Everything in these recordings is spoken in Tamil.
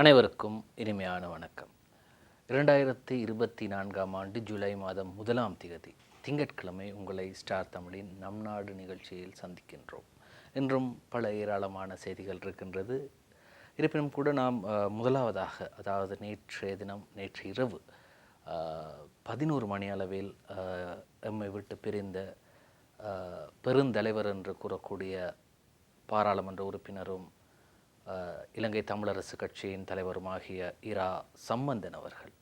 அனைவருக்கும் இனிமையான வணக்கம். இரண்டாயிரத்தி இருபத்தி நான்காம் ஆண்டு ஜூலை மாதம் முதலாம் திகதி திங்கட்கிழமை உங்களை ஸ்டார் தமிழின் நம் நாடு நிகழ்ச்சியில் சந்திக்கின்றோம். இன்றும் பல ஏராளமான செய்திகள் இருக்கின்றது. இருப்பினும் கூட நாம் முதலாவதாக அதாவது நேற்றைய தினம் நேற்று இரவு பதினோரு மணி அளவில் எம்மை விட்டு பிரிந்த பெருந்தலைவர் என்று கூறக்கூடிய பாராளுமன்ற உறுப்பினரும் இலங்கை தமிழரசு கட்சியின் தலைவருமாகிய இரா சம்பந்தன் அவர்கள்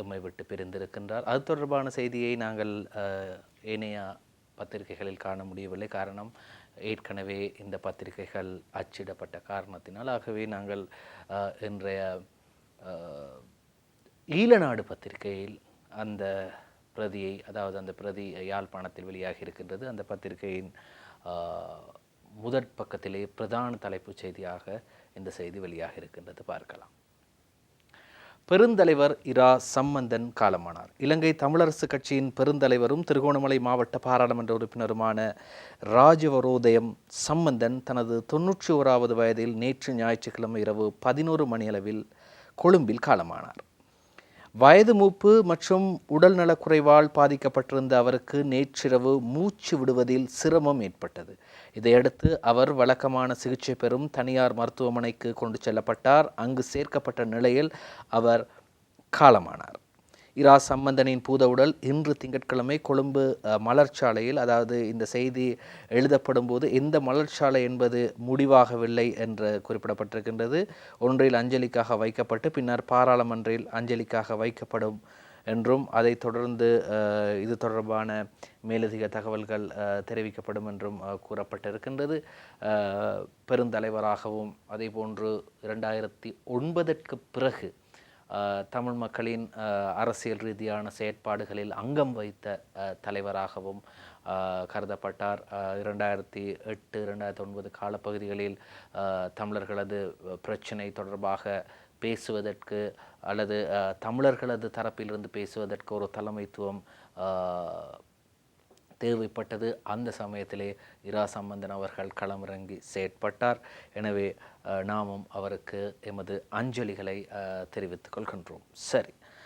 எம்மை விட்டு பிரிந்திருக்கின்றார். அது தொடர்பான செய்தியை நாங்கள் ஏனைய பத்திரிகைகளில் காண முடியவில்லை. காரணம் ஏற்கனவே இந்த பத்திரிகைகள் அச்சிடப்பட்ட காரணத்தினால். ஆகவே நாங்கள் இன்றைய ஈழநாடு பத்திரிகையில் அந்த பிரதியை அதாவது அந்த பிரதி யாழ்ப்பாணத்தில் வெளியாகி இருக்கின்றது. அந்த பத்திரிகையின் முதற் பக்கத்திலே பிரதான தலைப்புச் செய்தியாக இந்த செய்தி வெளியாக இருக்கின்றது. பார்க்கலாம். பெருந்தலைவர் இரா சம்பந்தன் காலமானார். இலங்கை தமிழரசு கட்சியின் பெருந்தலைவரும் திருகோணமலை மாவட்ட பாராளுமன்ற உறுப்பினருமான ராஜவரோதயம் சம்பந்தன் தனது தொன்னூற்றி ஓராவது வயதில் நேற்று ஞாயிற்றுக்கிழமை இரவு பதினோரு மணியளவில் கொழும்பில் காலமானார். வயது மூப்பு மற்றும் உடல் நலக்குறைவால் பாதிக்கப்பட்டிருந்த அவருக்கு நேற்றிரவு மூச்சு விடுவதில் சிரமம் ஏற்பட்டது. இதையடுத்து அவர் வழக்கமான சிகிச்சை பெறும் தனியார் மருத்துவமனைக்கு கொண்டு செல்லப்பட்டார். அங்கு சேர்க்கப்பட்ட நிலையில் அவர் காலமானார். இரா சம்பந்தனின் பூத உடல் இன்று திங்கட்கிழமை கொழும்பு மலர்ச்சாலையில் அதாவது இந்த செய்தி எழுதப்படும் போது எந்த மலர்ச்சாலை என்பது முடிவாகவில்லை என்று குறிப்பிடப்பட்டிருக்கின்றது. ஒன்றில் அஞ்சலிக்காக வைக்கப்பட்டு பின்னர் பாராளுமன்றில் அஞ்சலிக்காக வைக்கப்படும் என்றும் அதைத் தொடர்ந்து இது தொடர்பான மேலதிக தகவல்கள் தெரிவிக்கப்படும் என்றும் கூறப்பட்டிருக்கின்றது. பெருந்தலைவராகவும் பெருந்தலைவராகவும் அதேபோன்று இரண்டாயிரத்தி ஒன்பதற்கு பிறகு தமிழ் மக்களின் அரசியல் ரீதியான செயற்பாடுகளில் அங்கம் வைத்த தலைவராகவும் கருதப்பட்டார். இரண்டாயிரத்தி எட்டு இரண்டாயிரத்தி ஒன்பது காலப்பகுதிகளில் தமிழர்களது பிரச்சினை தொடர்பாக பேசுவதற்கு அல்லது தமிழர்களது தரப்பிலிருந்து பேசுவதற்கு ஒரு தலைமைத்துவம் தேவைப்பட்டது. அந்த சமயத்திலே இரா சம்பந்தன் அவர்கள் களமிறங்கி செயற்பட்டார். எனவே நாமும் அவருக்கு எமது அஞ்சலிகளை தெரிவித்துக் கொள்கின்றோம். சரி.